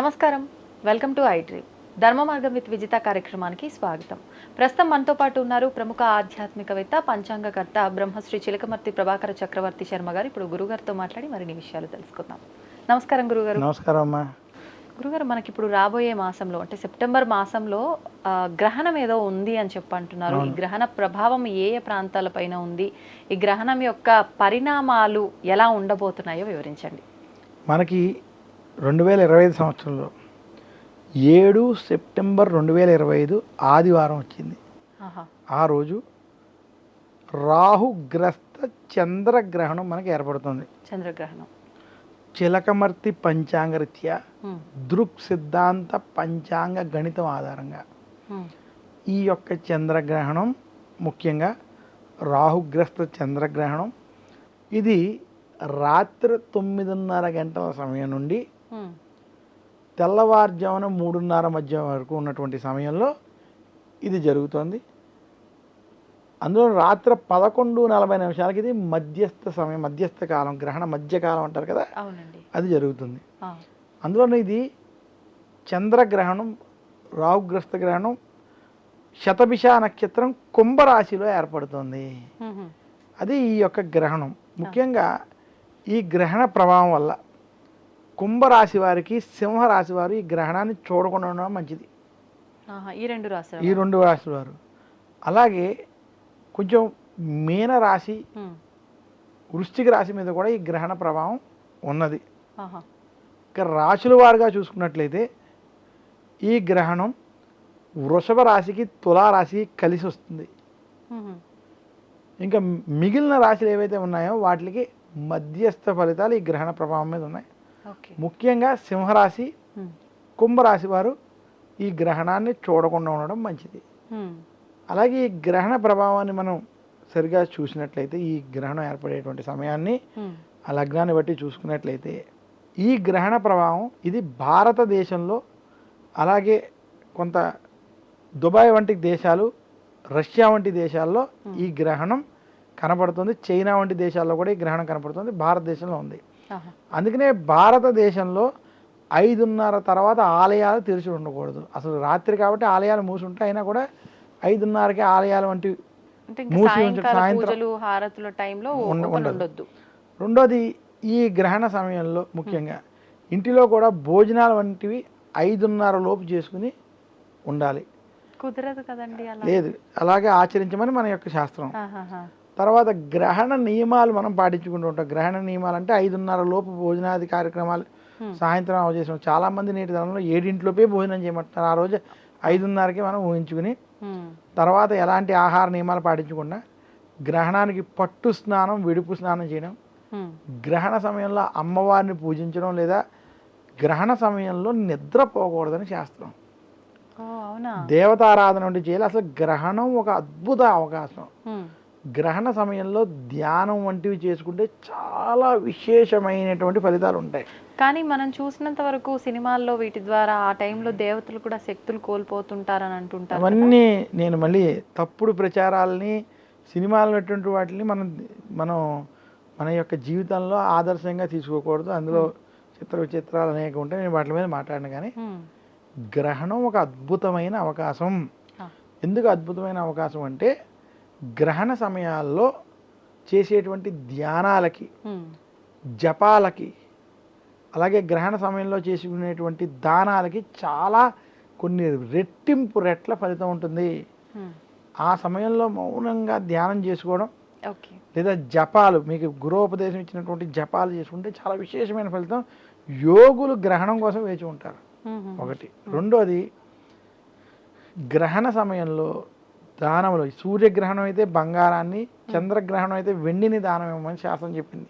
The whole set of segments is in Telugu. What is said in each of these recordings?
నమస్కారం. వెల్కమ్ టు ఐడ్రీ ధర్మ మార్గం విత్ విజిత కార్యక్రమానికి స్వాగతం. ప్రస్తుతం మనతో పాటు ఉన్నారు ప్రముఖ ఆధ్యాత్మికవేత్త పంచాంగకర్త బ్రహ్మశ్రీ చిలకమర్తి ప్రభాకర చక్రవర్తి శర్మ గారు. ఇప్పుడు గురుగారితో మాట్లాడి మరిన్ని విషయాలు తెలుసుకుందాం. నమస్కారం గురుగారు. నమస్కారం అమ్మా. గురుగారు మనకి ఇప్పుడు రాబోయే మాసంలో అంటే సెప్టెంబర్ మాసంలో గ్రహణం ఏదో ఉంది అని చెప్పి అంటున్నారు ఈ గ్రహణ ప్రభావం ఏ ఏ ప్రాంతాలపైన ఉంది? ఈ గ్రహణం యొక్క పరిణామాలు ఎలా ఉండబోతున్నాయో వివరించండి. మనకి రెండు వేల ఇరవై ఐదు సంవత్సరంలో ఏడు సెప్టెంబర్ రెండు వేల ఇరవై ఐదు ఆదివారం వచ్చింది. ఆ రోజు రాహుగ్రస్త చంద్రగ్రహణం మనకి ఏర్పడుతుంది. చంద్రగ్రహణం. చిలకమర్తి పంచాంగరీత్యా దృక్ సిద్ధాంత పంచాంగ గణితం ఆధారంగా. ఈ యొక్క చంద్రగ్రహణం ముఖ్యంగా రాహుగ్రస్త చంద్రగ్రహణం. ఇది రాత్రి తొమ్మిదిన్నర గంటల సమయం నుండి తెల్లవారుజామున మూడున్నర మధ్య వరకు ఉన్నటువంటి సమయంలో ఇది జరుగుతోంది. అందులో రాత్రి పదకొండు నలభై నిమిషాలకి ఇది మధ్యస్థ సమయం మధ్యస్థ కాలం గ్రహణ మధ్యకాలం అంటారు కదా? అది జరుగుతుంది. ఆ, అందులోనే ఇది చంద్రగ్రహణం రాహుగ్రస్త గ్రహణం శతభిష నక్షత్రం కుంభరాశిలో ఏర్పడుతుంది. అది ఈ యొక్క గ్రహణం. ముఖ్యంగా ఈ గ్రహణ ప్రభావం వల్ల కుంభరాశి వారికి సింహరాశి వారు ఈ గ్రహణాన్ని చూడకుండా ఉండడం మంచిది. ఈ రెండు రాష్ట్రాలు ఈ రెండు రాశుల వారు. అలాగే కొంచెం మీన రాశి వృశ్చిక రాశి మీద కూడా ఈ గ్రహణ ప్రభావం ఉన్నది. ఇక రాశుల వారుగా చూసుకున్నట్లయితే ఈ గ్రహణం వృషభ రాశికి తులారాశికి కలిసి వస్తుంది. ఇంకా మిగిలిన రాశులు ఏవైతే ఉన్నాయో వాటికి మధ్యస్థ ఫలితాలు ఈ గ్రహణ ప్రభావం మీద ఉన్నాయి. ముఖ్యంగా సింహరాశి కుంభరాశి వారు ఈ గ్రహణాన్ని చూడకుండా ఉండడం మంచిది. అలాగే ఈ గ్రహణ ప్రభావాన్ని మనం సరిగా చూసినట్లయితే ఈ గ్రహణం ఏర్పడేటువంటి సమయాన్ని ఆ లగ్నాన్ని బట్టి చూసుకున్నట్లయితే ఈ గ్రహణ ప్రభావం ఇది భారతదేశంలో అలాగే కొంత దుబాయ్ వంటి దేశాలు రష్యా వంటి దేశాల్లో ఈ గ్రహణం కనపడుతుంది. చైనా వంటి దేశాల్లో కూడా ఈ గ్రహణం కనపడుతుంది. భారతదేశంలో ఉంది. అందుకనే భారతదేశంలో ఐదున్నర తర్వాత ఆలయాలు తెరిచి ఉండకూడదు. అసలు రాత్రి కాబట్టి ఆలయాలు మూసి ఉంటాయి అయినా కూడా ఐదున్నరకి ఆలయాలు వంటి అంటే ఇంకా మూసి ఉంచి సాయంకాల సాయంత్రం పూజలు హారతుల టైంలో ఉండ- ఓపెన్ ఉండదు. ఉండొద్దు. రెండోది ఈ గ్రహణ సమయంలో ముఖ్యంగా ఇంటిలో కూడా భోజనాలు వంటివి ఐదున్నర లోపు చేసుకుని ఉండాలి. కుదరదు కదండి లేదు అలాగే ఆచరించమని మన యొక్క శాస్త్రం. తర్వాత గ్రహణ నియమాలు మనం పాటించుకుంటూ ఉంటాం. గ్రహణ నియమాలు అంటే ఐదున్నర లోపు భోజనాది కార్యక్రమాలు. సాయంత్రం అవచేసాం చాలా మంది నేటి తరంలో ఏడింట్లోపే భోజనం చేయమంటున్నారు. ఆ రోజు ఐదున్నరకి మనం ఊహించుకుని తర్వాత ఎలాంటి ఆహార నియమాలు పాటించకుండా గ్రహణానికి పట్టు స్నానం విడుపు స్నానం చేయడం గ్రహణ సమయంలో అమ్మవారిని పూజించడం లేదా గ్రహణ సమయంలో నిద్రపోకూడదని శాస్త్రం. దేవతారాధన వంటి చేయాలి. అసలు గ్రహణం ఒక అద్భుత అవకాశం. గ్రహణ సమయంలో ధ్యానం వంటివి చేసుకుంటే చాలా విశేషమైనటువంటి ఫలితాలు ఉంటాయి. కానీ మనం చూసినంత వరకు సినిమాల్లో వీటి ద్వారా ఆ టైంలో దేవతలు కూడా శక్తులు కోల్పోతుంటారని అంటుంటారు. అవన్నీ నేను మళ్ళీ తప్పుడు ప్రచారాలని సినిమాలు ఉన్నటువంటి వాటిని మనం మనం మన యొక్క జీవితంలో ఆదర్శంగా తీసుకోకూడదు. అందులో చిత్ర విచిత్రాలు అనేక ఉంటాయి. నేను వాటి మీద మాట్లాడిన కానీ గ్రహణం ఒక అద్భుతమైన అవకాశం. ఎందుకు అద్భుతమైన అవకాశం అంటే గ్రహణ సమయాల్లో చేసేటువంటి ధ్యానాలకి జపాలకి అలాగే గ్రహణ సమయంలో చేసుకునేటువంటి దానాలకి చాలా కొన్ని రెట్టింపు రెట్ల ఫలితం ఉంటుంది. ఆ సమయంలో మౌనంగా ధ్యానం చేసుకోవడం ఓకే. లేదా జపాలు మీకు గురోపదేశం ఇచ్చినటువంటి జపాలు చేసుకుంటే చాలా విశేషమైన ఫలితం. యోగులు గ్రహణం కోసం వేచి ఉంటారు. ఒకటి. రెండోది గ్రహణ సమయంలో దానములు. సూర్యగ్రహణం అయితే బంగారాన్ని చంద్రగ్రహణం అయితే వెండిని దానం ఇవ్వమని శాస్త్రం చెప్పింది.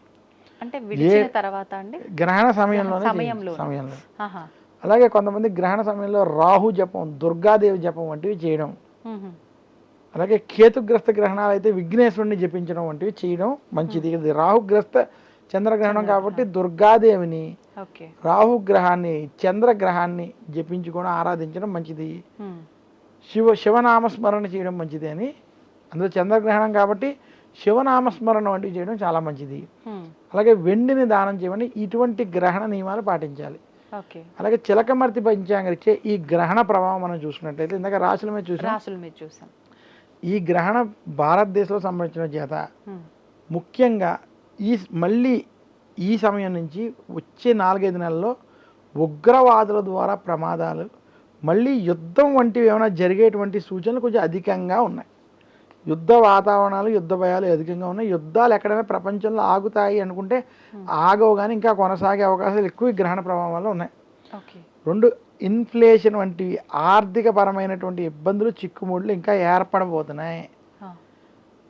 అంటే విడిచిన తర్వాత అండి? గ్రహణ. సమయంలో. సమయంలో అలాగే కొంతమంది గ్రహణ సమయంలో రాహు జపం దుర్గాదేవి జపం వంటివి చేయడం. అలాగే కేతుగ్రస్త గ్రహణాలు అయితే విఘ్నేశ్వరుని జపించడం వంటివి చేయడం మంచిది. ఇది రాహుగ్రస్త చంద్రగ్రహణం కాబట్టి దుర్గాదేవిని రాహుగ్రహాన్ని చంద్రగ్రహాన్ని జపించుకొని ఆరాధించడం మంచిది. శివ శివనామస్మరణ చేయడం మంచిది అని. అందులో చంద్రగ్రహణం కాబట్టి శివనామస్మరణ వంటివి చేయడం చాలా మంచిది. అలాగే వెండిని దానం చేయమని ఇటువంటి గ్రహణ నియమాలు పాటించాలి. అలాగే చిలకమర్తి పంచాంగం ఇచ్చే ఈ గ్రహణ ప్రభావం మనం చూసుకున్నట్లయితే ఇందాక రాశుల మీద చూసాం. రాసులు మీరు చూసాం. ఈ గ్రహణ భారతదేశంలో సంబంధించిన చేత ముఖ్యంగా ఈ మళ్ళీ ఈ సమయం నుంచి వచ్చే నాలుగైదు నెలల్లో ఉగ్రవాదుల ద్వారా ప్రమాదాలు మళ్ళీ యుద్ధం వంటివి ఏమైనా జరిగేటువంటి సూచనలు కొంచెం అధికంగా ఉన్నాయి. యుద్ధ వాతావరణాలు యుద్ధ భయాలు అధికంగా ఉన్నాయి. యుద్ధాలు ఎక్కడైనా ప్రపంచంలో ఆగుతాయి అనుకుంటే ఆగవు కానీ ఇంకా కొనసాగే అవకాశాలు ఎక్కువ ఈ గ్రహణ ప్రభావం వల్ల ఉన్నాయి. రెండు ఇన్ఫ్లేషన్ వంటివి ఆర్థిక పరమైనటువంటి ఇబ్బందులు చిక్కుముడులు ఇంకా ఏర్పడబోతున్నాయి.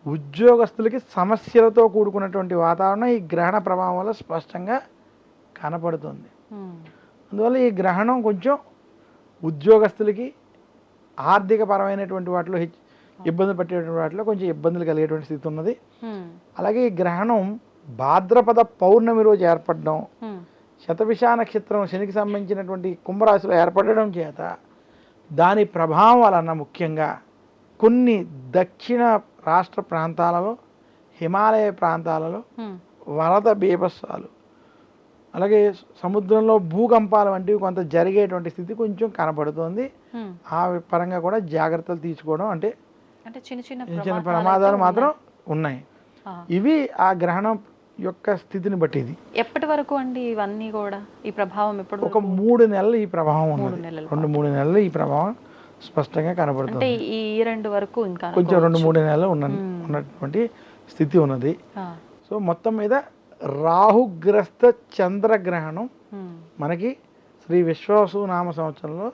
ఉద్యోగస్తులకి సమస్యలతో కూడుకున్నటువంటి వాతావరణం ఈ గ్రహణ ప్రభావం వల్ల స్పష్టంగా కనపడుతుంది. ఉమ్, అందువల్ల ఈ గ్రహణం కొంచెం ఉద్యోగస్తులకి ఆర్థిక పరమైనటువంటి వాటిలో హెచ్- ఇబ్బంది పట్టేటువంటి వాటిలో కొంచెం ఇబ్బందులు కలిగేటువంటి స్థితి ఉన్నది. అలాగే ఈ గ్రహణం భాద్రపద పౌర్ణమి రోజు ఏర్పడడం శతభిష నక్షత్రం శనికి సంబంధించినటువంటి కుంభరాశిలో ఏర్పడడం చేత దాని ప్రభావం వలన ముఖ్యంగా కొన్ని దక్షిణ రాష్ట్ర ప్రాంతాలలో హిమాలయ ప్రాంతాలలో వరద బీభత్సాలు అలాగే సముద్రంలో భూకంపాలు వంటివి కొంత జరిగేటువంటి స్థితి కొంచెం కనపడుతోంది. ఆ పరంగా కూడా జాగ్రత్తలు తీసుకోవడం అంటే చిన్న చిన్న ప్రమాదాలు మాత్రం ఉన్నాయి. ఇవి ఆ గ్రహణం యొక్క స్థితిని బట్టి ఇది ఎప్పటి వరకు అండి ఇవన్నీ కూడా ఈ ప్రభావం ఎప్పటి ఒక? మూడు నెలలు ఈ ప్రభావం ఉన్నది రెండు మూడు నెలలు ఈ ప్రభావం స్పష్టంగా కనబడుతుంది ఈ రెండు వరకు ఇంకా కొంచెం రెండు. మూడు నెలలు ఉన్న. ఉన్నటువంటి స్థితి ఉన్నది సో మొత్తం మీద రాహుగ్రస్త చంద్రగ్రహణం మనకి శ్రీ విశ్వాసు నామ సంవత్సరంలో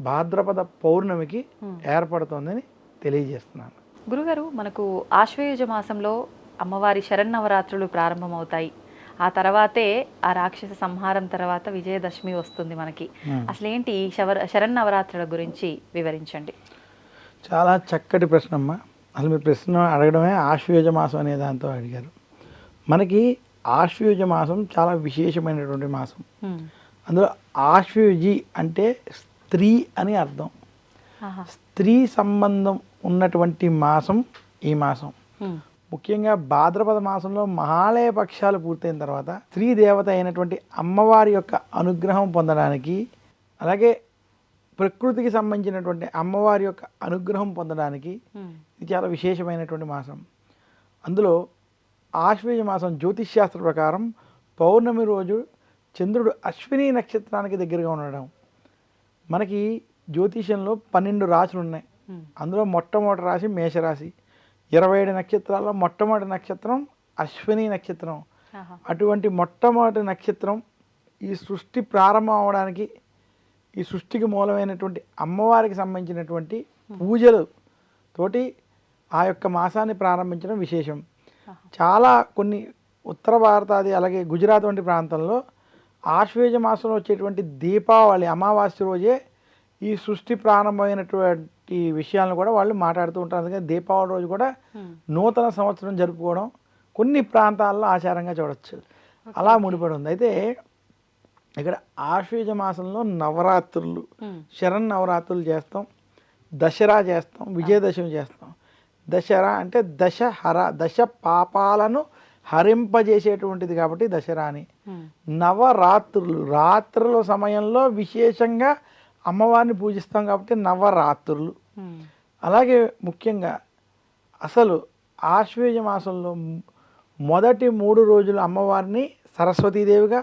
భాద్రపద పౌర్ణమికి. ఏర్పడుతోందని తెలియజేస్తున్నాను. గురుగారు మనకు ఆశ్వయుజ మాసంలో అమ్మవారి శరన్నవరాత్రులు ప్రారంభమవుతాయి. ఆ తర్వాతే ఆ రాక్షస సంహారం తర్వాత విజయదశమి వస్తుంది మనకి. అసలు ఏంటి శవర శరన్నవరాత్రుల గురించి వివరించండి. చాలా చక్కటి ప్రశ్న అమ్మ అసలు మీరు ప్రశ్న అడగడమే ఆశ్వయుజ మాసం అనే దాంతో అడిగారు. మనకి ఆశ్వయుజ మాసం చాలా విశేషమైనటువంటి మాసం. అందులో ఆశ్వయుజి అంటే స్త్రీ అని అర్థం. స్త్రీ సంబంధం ఉన్నటువంటి మాసం ఈ మాసం. ముఖ్యంగా భాద్రపద మాసంలో మహాలయ పక్షాలు పూర్తయిన తర్వాత స్త్రీ దేవత అయినటువంటి అమ్మవారి యొక్క అనుగ్రహం పొందడానికి అలాగే ప్రకృతికి సంబంధించినటువంటి అమ్మవారి యొక్క అనుగ్రహం పొందడానికి ఇది చాలా విశేషమైనటువంటి మాసం. అందులో ఆశ్వయుజ మాసం జ్యోతిష్ శాస్త్ర ప్రకారం పౌర్ణమి రోజు చంద్రుడు అశ్విని నక్షత్రానికి దగ్గరగా ఉండడం. మనకి జ్యోతిషంలో పన్నెండు రాశులు ఉన్నాయి. అందులో మొట్టమొదటి రాశి మేషరాశి. ఇరవై ఏడు నక్షత్రాల్లో మొట్టమొదటి నక్షత్రం అశ్విని నక్షత్రం. అటువంటి మొట్టమొదటి నక్షత్రం ఈ సృష్టి ప్రారంభం అవడానికి ఈ సృష్టికి మూలమైనటువంటి అమ్మవారికి సంబంధించినటువంటి పూజలు తోటి ఆ యొక్క మాసాన్ని ప్రారంభించడం విశేషం. చాలా కొన్ని ఉత్తర భారతాది అలాగే గుజరాత్ వంటి ప్రాంతంలో ఆశ్వేజ మాసంలో వచ్చేటువంటి దీపావళి అమావాస్య రోజే ఈ సృష్టి ప్రారంభమైనటువంటి విషయాలను కూడా వాళ్ళు మాట్లాడుతూ ఉంటారు. అందుకని దీపావళి రోజు కూడా నూతన సంవత్సరం జరుపుకోవడం కొన్ని ప్రాంతాల్లో ఆచారంగా చూడొచ్చు. అలా ముడిపడి ఉంది. అయితే ఇక్కడ ఆశ్వేజ మాసంలో నవరాత్రులు శరణ్ నవరాత్రులు చేస్తాం దసరా చేస్తాం విజయదశమి చేస్తాం. దసరా అంటే దశ హర దశ పాపాలను హరింపజేసేటువంటిది కాబట్టి దసరా అని. నవరాత్రులు రాత్రుల సమయంలో విశేషంగా అమ్మవారిని పూజిస్తాం కాబట్టి నవరాత్రులు. అలాగే ముఖ్యంగా అసలు ఆశ్వేజ మాసంలో మొదటి మూడు రోజులు అమ్మవారిని సరస్వతీదేవిగా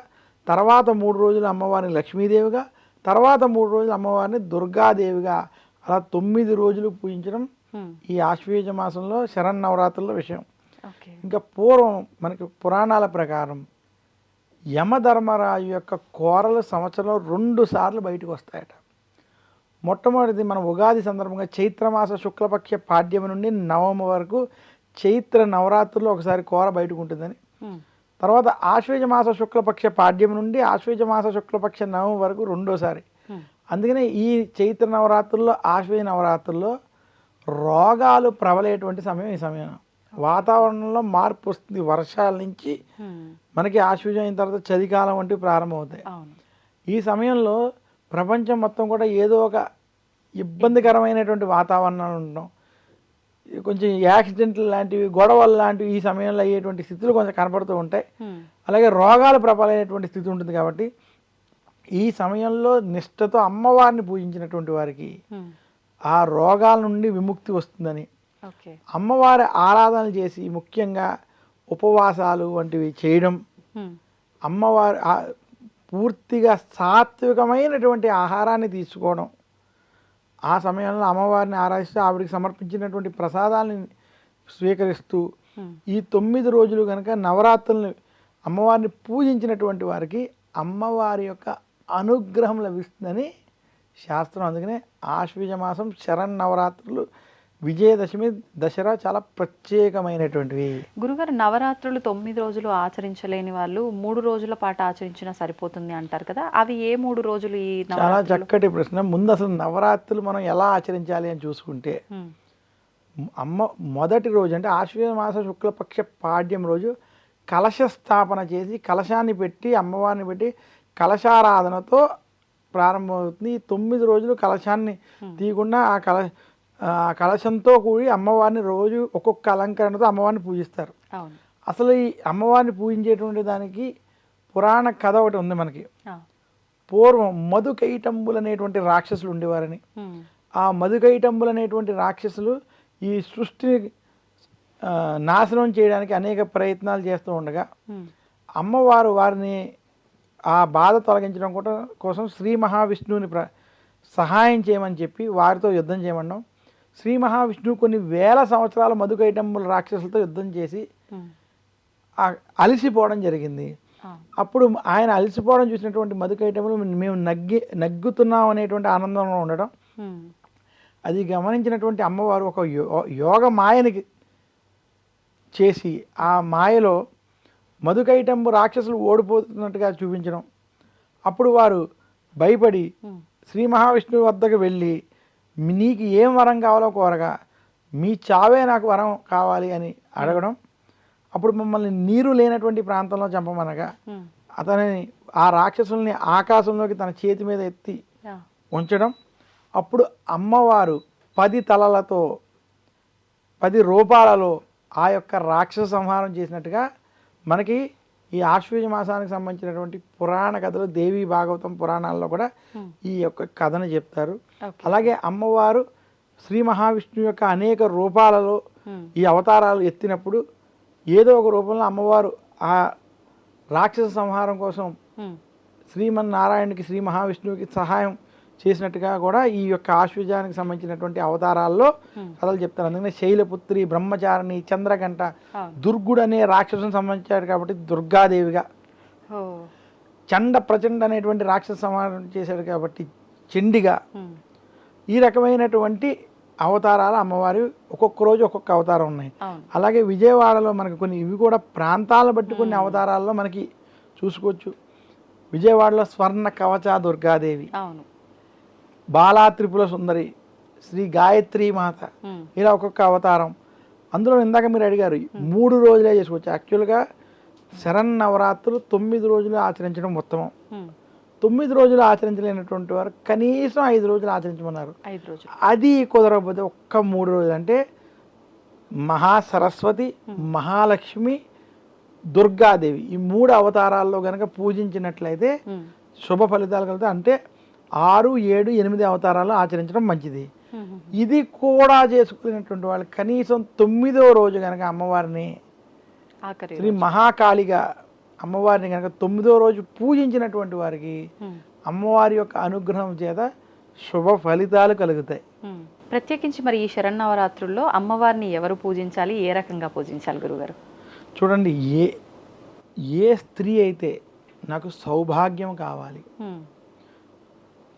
తర్వాత మూడు రోజులు అమ్మవారిని లక్ష్మీదేవిగా తర్వాత మూడు రోజులు అమ్మవారిని దుర్గాదేవిగా అలా తొమ్మిది రోజులు పూజించడం ఈ ఆశ్వేజ మాసంలో శరన్నవరాత్రుల విషయం. ఇంకా పూర్వం మనకి పురాణాల ప్రకారం యమధర్మరాజు యొక్క కోరలు సంవత్సరంలో రెండు సార్లు బయటకు వస్తాయట. మొట్టమొదటిది మన ఉగాది సందర్భంగా చైత్రమాస శుక్లపక్ష పాడ్యమి నుండి నవమి వరకు చైత్ర నవరాత్రుల్లో ఒకసారి కోర బయటకు ఉంటుందని. తర్వాత ఆశ్వేజ మాస శుక్లపక్ష పాడ్యం నుండి ఆశ్వేజ మాస శుక్లపక్ష నవమి వరకు రెండోసారి. అందుకనే ఈ చైత్ర నవరాత్రుల్లో ఆశ్వేజ నవరాత్రుల్లో రోగాలు ప్రబలేటువంటి సమయం ఈ సమయం. వాతావరణంలో మార్పు వస్తుంది. వర్షాల నుంచి మనకి ఆశ్వేజం అయిన తర్వాత చలికాలం వంటివి ప్రారంభమవుతాయి. ఈ సమయంలో ప్రపంచం మొత్తం కూడా ఏదో ఒక ఇబ్బందికరమైనటువంటి వాతావరణాలు ఉండడం కొంచెం యాక్సిడెంట్లు లాంటివి గొడవలు లాంటివి ఈ సమయంలో అయ్యేటువంటి స్థితులు కొంచెం కనపడుతూ ఉంటాయి. అలాగే రోగాలు ప్రబలైనటువంటి స్థితి ఉంటుంది కాబట్టి ఈ సమయంలో నిష్ఠతో అమ్మవారిని పూజించినటువంటి వారికి. ఆ రోగాల నుండి విముక్తి వస్తుందని అమ్మవారి ఆరాధనలు చేసి ముఖ్యంగా ఉపవాసాలు వంటివి చేయడం. అమ్మవారి పూర్తిగా సాత్వికమైనటువంటి ఆహారాన్ని తీసుకోవడం ఆ సమయంలో అమ్మవారిని ఆరాధిస్తూ ఆవిడికి సమర్పించినటువంటి ప్రసాదాలని స్వీకరిస్తూ. ఈ తొమ్మిది రోజులు కనుక నవరాత్రులను అమ్మవారిని పూజించినటువంటి వారికి అమ్మవారి యొక్క అనుగ్రహం లభిస్తుందని శాస్త్రం. అందుకనే ఆశ్వీజ మాసం శరణ్ నవరాత్రులు విజయదశమి దసరా చాలా ప్రత్యేకమైనటువంటివి. గురుగారు నవరాత్రులు తొమ్మిది రోజులు ఆచరించలేని వాళ్ళు మూడు రోజుల పాటు ఆచరించినా సరిపోతుంది అంటారు కదా. అవి ఏ మూడు రోజులు ఈ చాలా చక్కటి ప్రశ్న. ముందు అసలు నవరాత్రులు మనం ఎలా ఆచరించాలి అని చూసుకుంటే. అమ్మ మొదటి రోజు అంటే ఆశ్వీజ మాస శుక్లపక్ష పాడ్యం రోజు కలశ స్థాపన చేసి కలశాన్ని పెట్టి అమ్మవారిని పెట్టి కలశారాధనతో ప్రారంభమవుతుంది ఈ తొమ్మిది రోజులు కలశాన్ని తీయకుండా ఆ కల ఆ కలశంతో కూడి అమ్మవారిని రోజు ఒక్కొక్క అలంకరణతో అమ్మవారిని పూజిస్తారు అసలు ఈ అమ్మవారిని పూజించేటువంటి దానికి పురాణ కథ ఒకటి ఉంది మనకి. పూర్వం మధుకైటంబులు అనేటువంటి రాక్షసులు ఉండేవారని. ఆ మధుకైటంబులు అనేటువంటి రాక్షసులు ఈ సృష్టిని నాశనం చేయడానికి అనేక ప్రయత్నాలు చేస్తూ ఉండగా. అమ్మవారు వారిని ఆ బాధ తొలగించడం కూడా కోసం శ్రీ మహావిష్ణువుని ప్ర సహాయం చేయమని చెప్పి వారితో యుద్ధం చేయమన్నాం శ్రీ మహావిష్ణువు కొన్ని వేల సంవత్సరాల మధుకైటంబుల రాక్షసులతో యుద్ధం చేసి అలసిపోవడం జరిగింది. అప్పుడు ఆయన అలసిపోవడం చూసినటువంటి మధుకైటములు మేము నగ్గి నగ్గుతున్నాం అనేటువంటి ఆనందంలో ఉండడం. అది గమనించినటువంటి అమ్మవారు ఒక యో- యోగ మాయనికి చేసి ఆ మాయలో మధుకైటంబు రాక్షసులు ఓడిపోతున్నట్టుగా చూపించడం అప్పుడు వారు భయపడి. శ్రీ మహావిష్ణువు వద్దకు వెళ్ళి "మీ- నీకు ఏం వరం కావాలో కోరగా మీ చావే నాకు వరం కావాలి అని అడగడం అప్పుడు మమ్మల్ని నీరు లేనటువంటి ప్రాంతంలో చంపమనగా. అతనిని ఆ రాక్షసుల్ని ఆకాశంలోకి తన చేతి మీద ఎత్తి. ఉంచడం అప్పుడు అమ్మవారు పది తలలతో పది రూపాలలో ఆ యొక్క రాక్షస సంహారం చేసినట్టుగా మనకి ఈ ఆశ్వీజ మాసానికి సంబంధించినటువంటి పురాణ కథలు దేవి భాగవతం పురాణాల్లో కూడా ఉమ్. ఈ యొక్క కథను చెప్తారు అలాగే అమ్మవారు శ్రీ మహావిష్ణువు యొక్క అనేక రూపాలలో ఉమ్. ఈ అవతారాలు ఎత్తినప్పుడు ఏదో ఒక రూపంలో అమ్మవారు ఆ రాక్షస సంహారం కోసం ఉమ్. శ్రీమన్నారాయణకి శ్రీ మహావిష్ణువుకి సహాయం చేసినట్టుగా కూడా ఈ యొక్క ఆశ్వజానికి సంబంధించినటువంటి అవతారాల్లో ఉమ్. కథలు చెప్తారు. అందుకని శైలపుత్రి బ్రహ్మచారిణి చంద్రగంట దుర్గుడు అనే రాక్షసుని సంబంధించాడు కాబట్టి దుర్గాదేవిగా. చండ ప్రచండ అనేటువంటి రాక్షస సంహారం చేశాడు కాబట్టి చండిగా. ఉమ్. ఈ రకమైనటువంటి అవతారాలు అమ్మవారి ఒక్కొక్క రోజు ఒక్కొక్క అవతారం ఉన్నాయి. అలాగే విజయవాడలో మనకు కొన్ని ఇవి కూడా ప్రాంతాలను బట్టి కొన్ని అవతారాల్లో మనకి చూసుకోవచ్చు. విజయవాడలో స్వర్ణ కవచ దుర్గాదేవి. అవును. బాలా త్రిపుర సుందరి శ్రీ గాయత్రి మాత. ఇలా ఒక్కొక్క అవతారం. అందులో ఇందాక మీరు అడిగారు మూడు రోజులే చేసుకోవచ్చు. యాక్చువల్గా శరణ్ నవరాత్రులు తొమ్మిది రోజులు ఆచరించడం ఉత్తమం. తొమ్మిది రోజులు ఆచరించలేనటువంటి వారు కనీసం ఐదు రోజులు ఆచరించమన్నారు. అది కుదరకపోతే ఒక్క మూడు రోజులు అంటే మహాసరస్వతి మహాలక్ష్మి దుర్గాదేవి. ఈ మూడు అవతారాల్లో కనుక పూజించినట్లయితే. శుభ ఫలితాలు కలుగుతాయి. అంటే ఆరు ఏడు ఎనిమిది అవతారాలు ఆచరించడం మంచిది. ఇది కూడా చేసుకునేటువంటి వాళ్ళు కనీసం తొమ్మిదో రోజు కనుక అమ్మవారిని శ్రీ మహాకాళిగా అమ్మవారిని కనుక తొమ్మిదో రోజు పూజించినటువంటి వారికి. అమ్మవారి యొక్క అనుగ్రహం చేత శుభ ఫలితాలు కలుగుతాయి. ప్రత్యేకించి మరి ఈ శరన్నవరాత్రుల్లో అమ్మవారిని ఎవరు పూజించాలి ఏ రకంగా పూజించాలి గురుగారు చూడండి ఏ ఏ స్త్రీ అయితే నాకు సౌభాగ్యం కావాలి.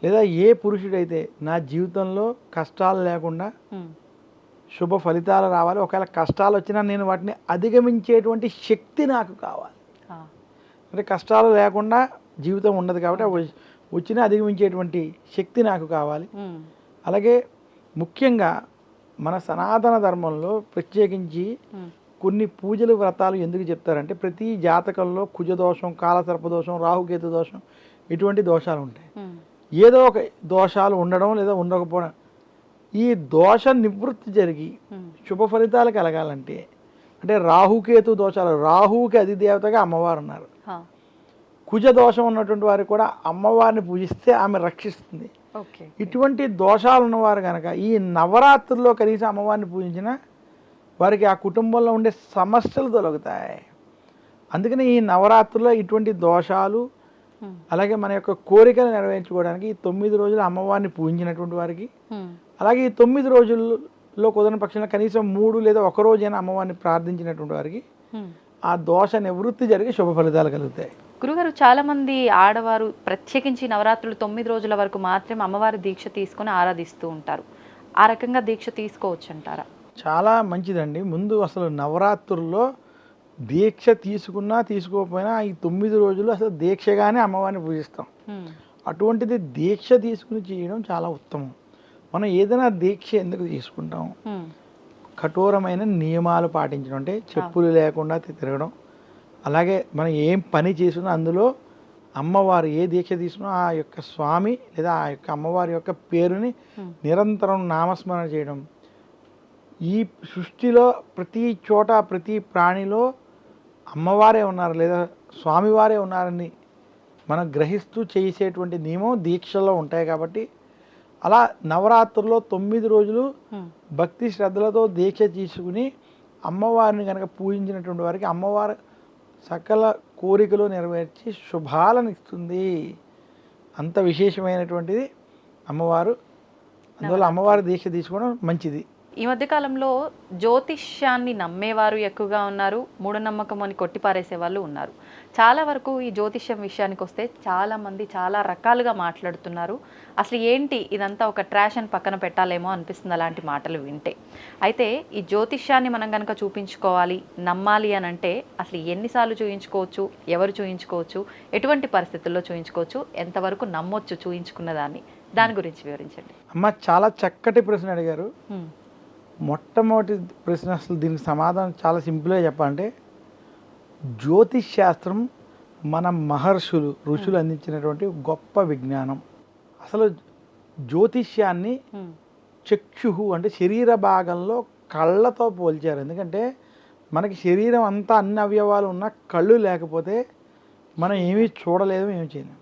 లేదా ఏ పురుషుడైతే నా జీవితంలో కష్టాలు లేకుండా. శుభ ఫలితాలు రావాలి ఒకవేళ కష్టాలు వచ్చినా నేను వాటిని అధిగమించేటువంటి శక్తి నాకు కావాలి. అంటే కష్టాలు లేకుండా జీవితం ఉండదు కాబట్టి వచ్చినా అధిగమించేటువంటి శక్తి నాకు కావాలి. అలాగే ముఖ్యంగా మన సనాతన ధర్మంలో ప్రత్యేకించి. కొన్ని పూజలు వ్రతాలు ఎందుకు చెప్తారంటే ప్రతి జాతకంలో కుజదోషం కాలసర్పదోషం రాహుకేతు దోషం ఇటువంటి దోషాలు ఉంటాయి. ఏదో ఒక దోషాలు ఉండడం లేదా ఉండకపోవడం ఈ దోష నివృత్తి జరిగి. శుభ ఫలితాలు కలగాలంటే అంటే రాహుకేతు దోషాలు రాహువుకి అధిదేవతగా అమ్మవారు ఉన్నారు. కుజ దోషం ఉన్నటువంటి వారు కూడా అమ్మవారిని పూజిస్తే ఆమె రక్షిస్తుంది ఇటువంటి దోషాలు ఉన్నవారు కనుక ఈ నవరాత్రుల్లో కనీసం అమ్మవారిని పూజించిన వారికి ఆ కుటుంబంలో ఉండే సమస్యలు తొలగుతాయి అందుకని ఈ నవరాత్రుల్లో ఇటువంటి దోషాలు. అలాగే మన యొక్క కోరికలు నెరవేర్చుకోవడానికి ఈ తొమ్మిది రోజులు అమ్మవారిని పూజించినటువంటి వారికి. అలాగే ఈ తొమ్మిది రోజుల్లో కుదరని పక్షంలో కనీసం మూడు లేదా ఒక రోజైనా అమ్మవారిని ప్రార్థించినటువంటి వారికి. ఆ దోష నివృత్తి జరిగి శుభ ఫలితాలు కలుగుతాయి గురుగారు చాలా మంది ఆడవారు ప్రత్యేకించి నవరాత్రులు తొమ్మిది రోజుల వరకు మాత్రమే అమ్మవారి దీక్ష తీసుకొని ఆరాధిస్తూ ఉంటారు ఆ రకంగా దీక్ష తీసుకోవచ్చు అంటారా చాలా మంచిదండి ముందు అసలు నవరాత్రుల్లో దీక్ష తీసుకున్నా తీసుకోకపోయినా ఈ తొమ్మిది రోజులు అసలు దీక్షగానే అమ్మవారిని పూజిస్తాం. అటువంటిది దీక్ష తీసుకుని చేయడం చాలా ఉత్తమం మనం ఏదైనా దీక్ష ఎందుకు తీసుకుంటాం. కఠోరమైన నియమాలు పాటించడం అంటే చెప్పులు లేకుండా తిరగడం అలాగే మనం ఏం పని చేసినా అందులో అమ్మవారు ఏ దీక్ష తీసుకున్నా ఆ యొక్క స్వామి లేదా ఆ యొక్క అమ్మవారి యొక్క పేరుని. నిరంతరం నామస్మరణ చేయడం ఈ సృష్టిలో ప్రతి చోట ప్రతి ప్రాణిలో అమ్మవారే ఉన్నారు లేదా స్వామివారే ఉన్నారని మనం గ్రహిస్తూ చేసేటువంటి నియమం దీక్షలో ఉంటాయి కాబట్టి అలా నవరాత్రుల్లో తొమ్మిది రోజులు. భక్తి శ్రద్ధలతో దీక్ష తీసుకుని అమ్మవారిని కనుక పూజించినటువంటి వారికి అమ్మవారు సకల కోరికలు నెరవేర్చి శుభాలను ఇస్తుంది. అంత విశేషమైనటువంటిది అమ్మవారు. అందువల్ల అమ్మవారి దీక్ష తీసుకోవడం మంచిది. ఈ మధ్య కాలంలో జ్యోతిష్యాన్ని నమ్మేవారు ఎక్కువగా ఉన్నారు మూఢనమ్మకం అని కొట్టిపారేసే వాళ్ళు ఉన్నారు. చాలా వరకు ఈ జ్యోతిష్యం విషయానికి వస్తే చాలా మంది చాలా రకాలుగా మాట్లాడుతున్నారు. అసలు ఏంటి ఇదంతా ఒక ట్రాష్ అని పక్కన పెట్టాలేమో అనిపిస్తుంది అలాంటి మాటలు వింటే. అయితే ఈ జ్యోతిష్యాన్ని మనం కనుక చూపించుకోవాలి నమ్మాలి అని అంటే అసలు ఎన్నిసార్లు చూయించుకోవచ్చు ఎవరు చూయించుకోవచ్చు ఎటువంటి పరిస్థితుల్లో చూయించుకోవచ్చు ఎంతవరకు నమ్మొచ్చు చూయించుకున్న దాన్ని. దాని గురించి వివరించండి. అమ్మ చాలా చక్కటి ప్రశ్న అడిగారు. మొట్టమొదటి ప్రశ్న అసలు దీనికి సమాధానం చాలా సింపుల్గా చెప్పాలంటే జ్యోతిష్ శాస్త్రం మన మహర్షులు ఋషులు అందించినటువంటి గొప్ప విజ్ఞానం. అసలు జ్యోతిష్యాన్ని హ్మ్. చక్షుహు అంటే శరీర భాగంలో కళ్ళతో పోల్చారు. ఎందుకంటే మనకి శరీరం అంతా అన్ని అవయవాలు ఉన్న కళ్ళు లేకపోతే మనం ఏమీ చూడలేము ఏమీ చేయలేము.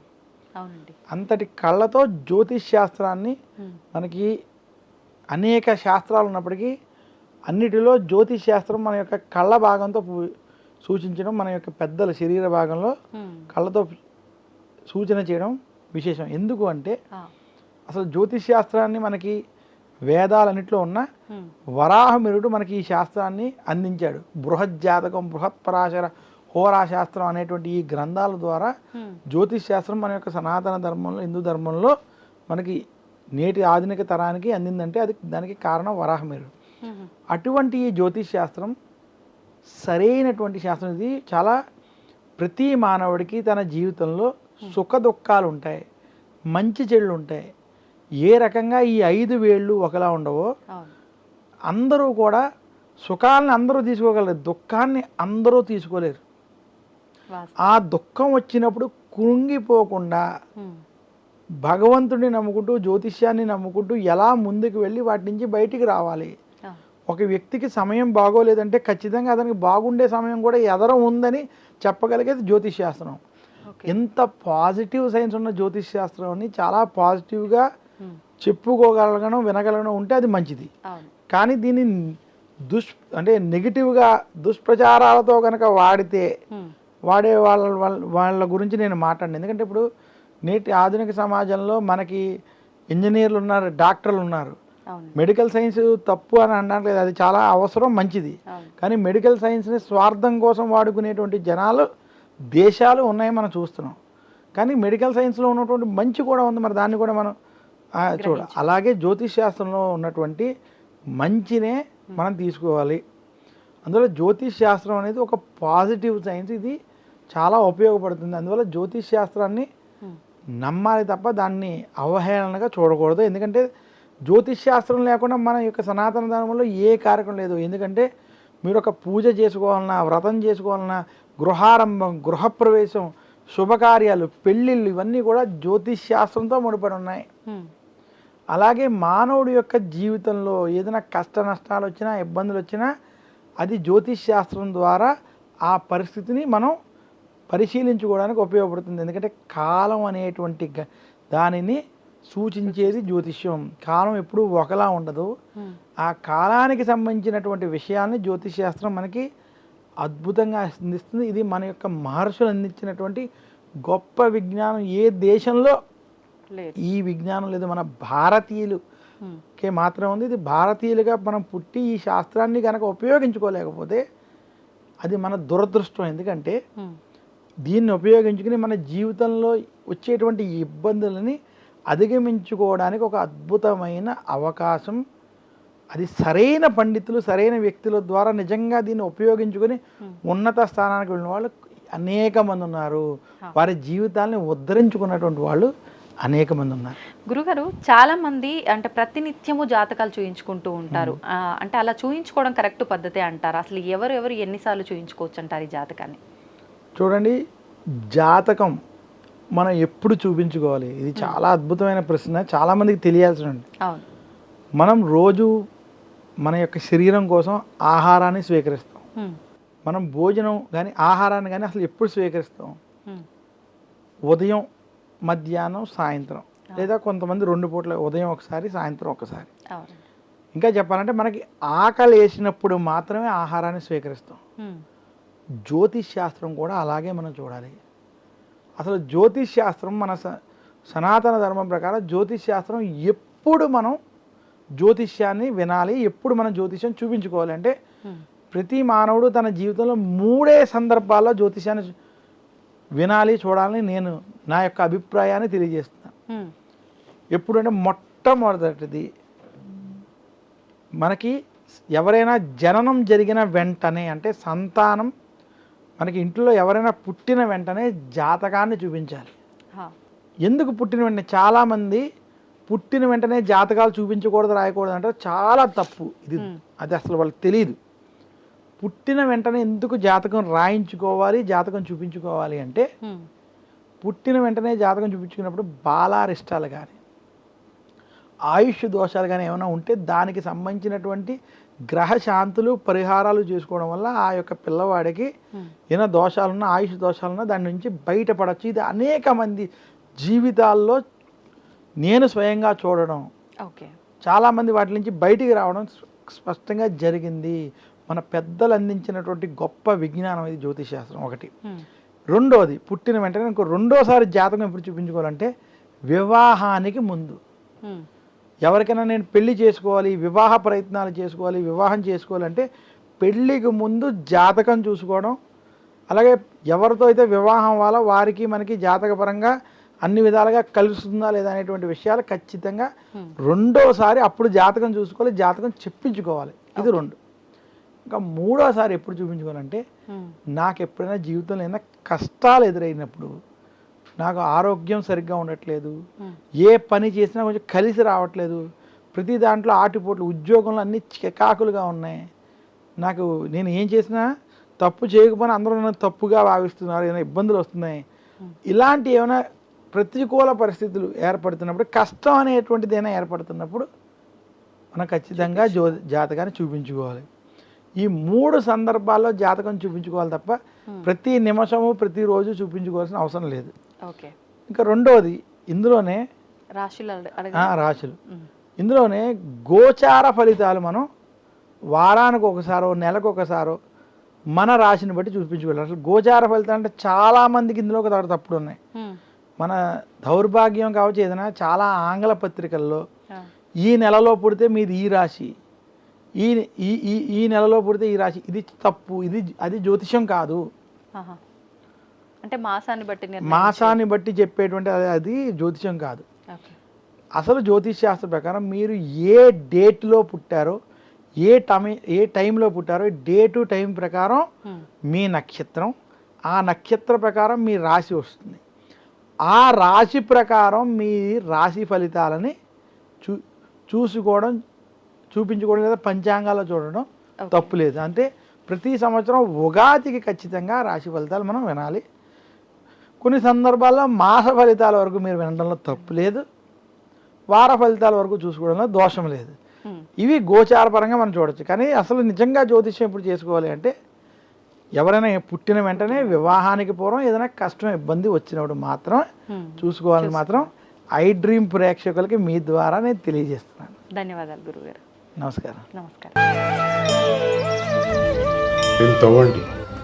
అంతటి కళ్ళతో జ్యోతిష్ శాస్త్రాన్ని హ్మ్. మనకి అనేక శాస్త్రాలు ఉన్నప్పటికీ అన్నిటిలో జ్యోతిష్ శాస్త్రం మన యొక్క కళ్ళ భాగంతో సూచించడం మన యొక్క పెద్దల శరీర భాగంలో. కళ్ళతో సూచన చేయడం విశేషం ఎందుకు అంటే. అసలు జ్యోతిష్ శాస్త్రాన్ని మనకి వేదాలన్నింటిలో ఉన్న హ్మ్. వరాహమిరుడు మనకి ఈ శాస్త్రాన్ని అందించాడు బృహజ్జాతకం బృహత్పరాశర హోరా శాస్త్రం అనేటువంటి ఈ గ్రంథాల ద్వారా. జ్యోతిష్ శాస్త్రం మన యొక్క సనాతన ధర్మంలో హిందూ ధర్మంలో మనకి నేటి ఆధునిక తరానికి అందిందంటే అది దానికి కారణం వరాహమిరుడు హ్మ్. అటువంటి ఈ జ్యోతిష్ శాస్త్రం సరైనటువంటి శాస్త్రం ఇది చాలా ప్రతి మానవుడికి తన జీవితంలో సుఖ దుఃఖాలు ఉంటాయి మంచి చెడులు ఉంటాయి ఏ రకంగా ఈ ఐదు వేళ్ళు ఒకలా ఉండవో అందరూ కూడా సుఖాలను అందరూ తీసుకోగలరు దుఃఖాన్ని అందరూ తీసుకోలేరు. ఆ దుఃఖం వచ్చినప్పుడు కృంగిపోకుండా. భగవంతుడిని నమ్ముకుంటూ జ్యోతిష్యాన్ని నమ్ముకుంటూ ఎలా ముందుకు వెళ్ళి వాటి నుంచి బయటికి రావాలి. ఒక వ్యక్తికి సమయం బాగోలేదంటే ఖచ్చితంగా అతనికి బాగుండే సమయం కూడా ఎదరం ఉందని చెప్పగలిగేది జ్యోతిష్ శాస్త్రం ఎంత పాజిటివ్ సైన్స్ ఉన్న జ్యోతిష్ శాస్త్రం అని చాలా పాజిటివ్గా. చెప్పుకోగలగడం వినగలగడం ఉంటే అది మంచిది కానీ దీన్ని దుష్ అంటే నెగిటివ్గా దుష్ప్రచారాలతో కనుక వాడితే. వాడే వాళ్ళ వాళ్ళ వాళ్ళ గురించి నేను మాట్లాడిన ఎందుకంటే ఇప్పుడు నేటి ఆధునిక సమాజంలో మనకి ఇంజనీర్లు ఉన్నారు డాక్టర్లు ఉన్నారు మెడికల్ సైన్స్ తప్పు అని అనడానికి లేదు. అది చాలా అవసరం మంచిది. కానీ మెడికల్ సైన్స్ని స్వార్థం కోసం వాడుకునేటువంటి జనాలు దేశాలు ఉన్నాయి మనం చూస్తున్నాం. కానీ మెడికల్ సైన్స్లో ఉన్నటువంటి మంచి కూడా ఉంది. మరి దాన్ని కూడా మనం చూడ అలాగే జ్యోతిష్ శాస్త్రంలో ఉన్నటువంటి మంచినే మనం తీసుకోవాలి. అందువల్ల జ్యోతిష్ శాస్త్రం అనేది ఒక పాజిటివ్ సైన్స్. ఇది చాలా ఉపయోగపడుతుంది. అందువల్ల జ్యోతిష్ శాస్త్రాన్ని. నమ్మాలి తప్ప దాన్ని అవహేళనగా చూడకూడదు. ఎందుకంటే జ్యోతిష్ శాస్త్రం లేకుండా మన యొక్క సనాతన ధర్మంలో ఏ కార్యక్రమం లేదు. ఎందుకంటే మీరు ఒక పూజ చేసుకోవాలన్నా వ్రతం చేసుకోవాలన్నా గృహారంభం గృహప్రవేశం శుభకార్యాలు పెళ్ళిళ్ళు ఇవన్నీ కూడా జ్యోతిష్ శాస్త్రంతో ముడిపడి ఉన్నాయి. అలాగే మానవుడి యొక్క జీవితంలో ఏదైనా కష్ట నష్టాలు వచ్చినా ఇబ్బందులు వచ్చినా అది జ్యోతిష్ శాస్త్రం ద్వారా ఆ పరిస్థితిని మనం పరిశీలించుకోవడానికి ఉపయోగపడుతుంది. ఎందుకంటే కాలం అనేటువంటి దానిని సూచించేది జ్యోతిష్యం. కాలం ఎప్పుడూ ఒకలా ఉండదు. ఆ కాలానికి సంబంధించినటువంటి విషయాల్ని జ్యోతిష్ శాస్త్రం మనకి అద్భుతంగా అందిస్తుంది. ఇది మన యొక్క మహర్షులు అందించినటువంటి గొప్ప విజ్ఞానం. ఏ దేశంలో ఈ విజ్ఞానం లేదు. మన భారతీయులు ఉమ్, కే మాత్రం ఉంది. ఇది భారతీయులుగా మనం పుట్టి ఈ శాస్త్రాన్ని కనుక ఉపయోగించుకోలేకపోతే అది మన దురదృష్టం. ఎందుకంటే దీన్ని ఉపయోగించుకుని మన జీవితంలో వచ్చేటువంటి ఇబ్బందులని అధిగమించుకోవడానికి ఒక అద్భుతమైన అవకాశం. అది సరైన పండితులు సరైన వ్యక్తుల ద్వారా నిజంగా దీన్ని ఉపయోగించుకొని. ఉన్నత స్థానానికి వెళ్ళిన వాళ్ళు అనేక మంది ఉన్నారు. వారి జీవితాన్ని ఉద్ధరించుకున్నటువంటి వాళ్ళు అనేక మంది ఉన్నారు. గురుగారు చాలా మంది అంటే ప్రతినిత్యము జాతకాలు చూయించుకుంటూ ఉంటారు. అంటే అలా చూయించుకోవడం కరెక్ట్ పద్ధతే అంటారు? అసలు ఎవరు ఎవరు ఎన్నిసార్లు చూయించుకోవచ్చు అంటారు ఈ జాతకాన్ని? చూడండి జాతకం మనం ఎప్పుడు చూపించుకోవాలి? ఇది చాలా అద్భుతమైన ప్రశ్న. చాలా మందికి తెలియాల్సి ఉంది అవును. మనం రోజు మన యొక్క శరీరం కోసం ఆహారాన్ని స్వీకరిస్తాం. మనం భోజనం కానీ ఆహారాన్ని కానీ అసలు ఎప్పుడు స్వీకరిస్తాం? ఉదయం మధ్యాహ్నం సాయంత్రం. లేదా కొంతమంది రెండు పూట్ల ఉదయం ఒకసారి సాయంత్రం ఒకసారి. ఇంకా చెప్పాలంటే మనకి ఆకలి వేసినప్పుడు మాత్రమే ఆహారాన్ని స్వీకరిస్తాం. జ్యోతిష్ శాస్త్రం కూడా అలాగే మనం చూడాలి. అసలు జ్యోతిష్ శాస్త్రం మన స- సనాతన ధర్మం ప్రకారం జ్యోతిష్ శాస్త్రం ఎప్పుడు మనం జ్యోతిష్యాన్ని వినాలి ఎప్పుడు మనం జ్యోతిష్యం చూపించుకోవాలి అంటే ప్రతి మానవుడు తన జీవితంలో మూడే సందర్భాల్లో జ్యోతిష్యాన్ని వినాలి చూడాలని నేను నా యొక్క అభిప్రాయాన్ని తెలియజేస్తున్నాను ఎప్పుడంటే మొట్టమొదటిది మనకి ఎవరైనా జననం జరిగిన వెంటనే అంటే సంతానం మనకి ఇంట్లో ఎవరైనా పుట్టిన వెంటనే జాతకాన్ని చూపించాలి. ఎందుకు పుట్టిన వెంటనే? చాలామంది పుట్టిన వెంటనే జాతకాలు చూపించకూడదు రాయకూడదు అంటే చాలా తప్పు. ఇది. అది అసలు వాళ్ళకి తెలియదు పుట్టిన వెంటనే ఎందుకు జాతకం రాయించుకోవాలి జాతకం చూపించుకోవాలి అంటే పుట్టిన వెంటనే జాతకం చూపించుకున్నప్పుడు బాలారిష్టాలు కానీ ఆయుష్ దోషాలు కానీ ఏమైనా ఉంటే దానికి సంబంధించినటువంటి గ్రహ శాంతులు పరిహారాలు చేసుకోవడం వల్ల ఆ యొక్క పిల్లవాడికి ఉమ్, ఏమైనా దోషాలున్నా ఆయుష్ దోషాలున్నా దాని నుంచి బయటపడచ్చు. ఇది అనేక మంది జీవితాల్లో నేను స్వయంగా చూడడం. ఓకే. చాలామంది వాటి నుంచి బయటికి రావడం స్ప- స్పష్టంగా జరిగింది. మన పెద్దలు అందించినటువంటి గొప్ప విజ్ఞానం ఇది జ్యోతిష్ శాస్త్రం ఒకటి. ఉమ్, రెండోది పుట్టిన వెంటనే ఇంకో రెండోసారి జాతకం ఎప్పుడు చూపించుకోవాలంటే వివాహానికి ముందు. ఉమ్, ఎవరికైనా నేను పెళ్ళి చేసుకోవాలి వివాహ ప్రయత్నాలు చేసుకోవాలి వివాహం చేసుకోవాలంటే పెళ్ళికి ముందు జాతకం చూసుకోవడం అలాగే ఎవరితో అయితే వివాహం వాళ్ళ వారికి మనకి జాతకపరంగా అన్ని విధాలుగా కలుస్తుందా లేదా అనేటువంటి విషయాలు ఖచ్చితంగా ఉమ్, రెండోసారి అప్పుడు జాతకం చూసుకోవాలి జాతకం చెప్పించుకోవాలి. ఇది రెండు. ఇంకా మూడోసారి ఎప్పుడు చూపించుకోవాలంటే ఉమ్, నాకు ఎప్పుడైనా జీవితంలో ఏదైనా కష్టాలు ఎదురైనప్పుడు నాకు ఆరోగ్యం సరిగ్గా ఉండట్లేదు. ఏ పని చేసినా కొంచెం కలిసి రావట్లేదు. ప్రతి దాంట్లో ఆటిపోట్లు ఉద్యోగంలో అన్ని చికాకులుగా ఉన్నాయి. నాకు నేను ఏం చేసినా తప్పు చేయకపోయినా అందరూ నన్ను తప్పుగా భావిస్తున్నారు ఏమైనా ఇబ్బందులు వస్తున్నాయి. ఇలాంటి ఏమైనా ప్రతికూల పరిస్థితులు ఏర్పడుతున్నప్పుడు కష్టం అనేటువంటిది ఏమైనా ఏర్పడుతున్నప్పుడు మనం ఖచ్చితంగా జో జాతకాన్ని చూపించుకోవాలి. ఈ మూడు సందర్భాల్లో జాతకం చూపించుకోవాలి తప్ప ప్రతి నిమిషము ప్రతిరోజు చూపించుకోవాల్సిన అవసరం లేదు. ఓకే. ఇంకా రెండోది ఇందులోనే రాశులు రాశులు. ఇందులోనే గోచార ఫలితాలు మనం వారానికి ఒకసారో నెలకు ఒకసారో మన రాశిని బట్టి చూపించుకోవాలి అసలు గోచార ఫలితాలు అంటే చాలా మందికి ఇందులో ఒక తప్పుడు ఉన్నాయి. మన దౌర్భాగ్యం కావచ్చు ఏదైనా చాలా ఆంగ్ల పత్రికల్లో ఈ నెలలో పుడితే మీది ఈ రాశి ఈ ఈ నెలలో పుడితే ఈ రాశి ఇది తప్పు ఇది అది జ్యోతిషం కాదు. అంటే మాసాన్ని బట్టి మాసాన్ని బట్టి చెప్పేటువంటి అది- అది జ్యోతిషం కాదు. అసలు జ్యోతిష్ శాస్త్రం ప్రకారం మీరు ఏ డేట్లో పుట్టారో ఏ టైం ఏ టైంలో పుట్టారో డేటు టైం ప్రకారం ఉమ్, మీ నక్షత్రం ఆ నక్షత్ర ప్రకారం మీ రాశి వస్తుంది. ఆ రాశి ప్రకారం మీ రాశి ఫలితాలని చూ చూసుకోవడం చూపించుకోవడం లేదా పంచాంగాల్లో చూడడం. తప్పు లేదు. అంటే ప్రతి సంవత్సరం ఉగాదికి ఖచ్చితంగా రాశి ఫలితాలు మనం వినాలి. కొన్ని సందర్భాల్లో మాస ఫలితాల వరకు మీరు వినడంలో తప్పు లేదు. వార ఫలితాల వరకు చూసుకోవడంలో దోషం లేదు. ఇవి గోచారపరంగా మనం చూడొచ్చు. కానీ అసలు నిజంగా జ్యోతిష్యం ఎప్పుడు చేసుకోవాలి అంటే ఎవరైనా పుట్టిన వెంటనే వివాహానికి పూర్వం ఏదైనా కష్టం ఇబ్బంది వచ్చినప్పుడు మాత్రం. చూసుకోవాలని మాత్రం ఐ డ్రీమ్ ప్రేక్షకులకి మీ ద్వారా నేను తెలియజేస్తున్నాను. ధన్యవాదాలు గురుగారు. నమస్కారం. నమస్కారం.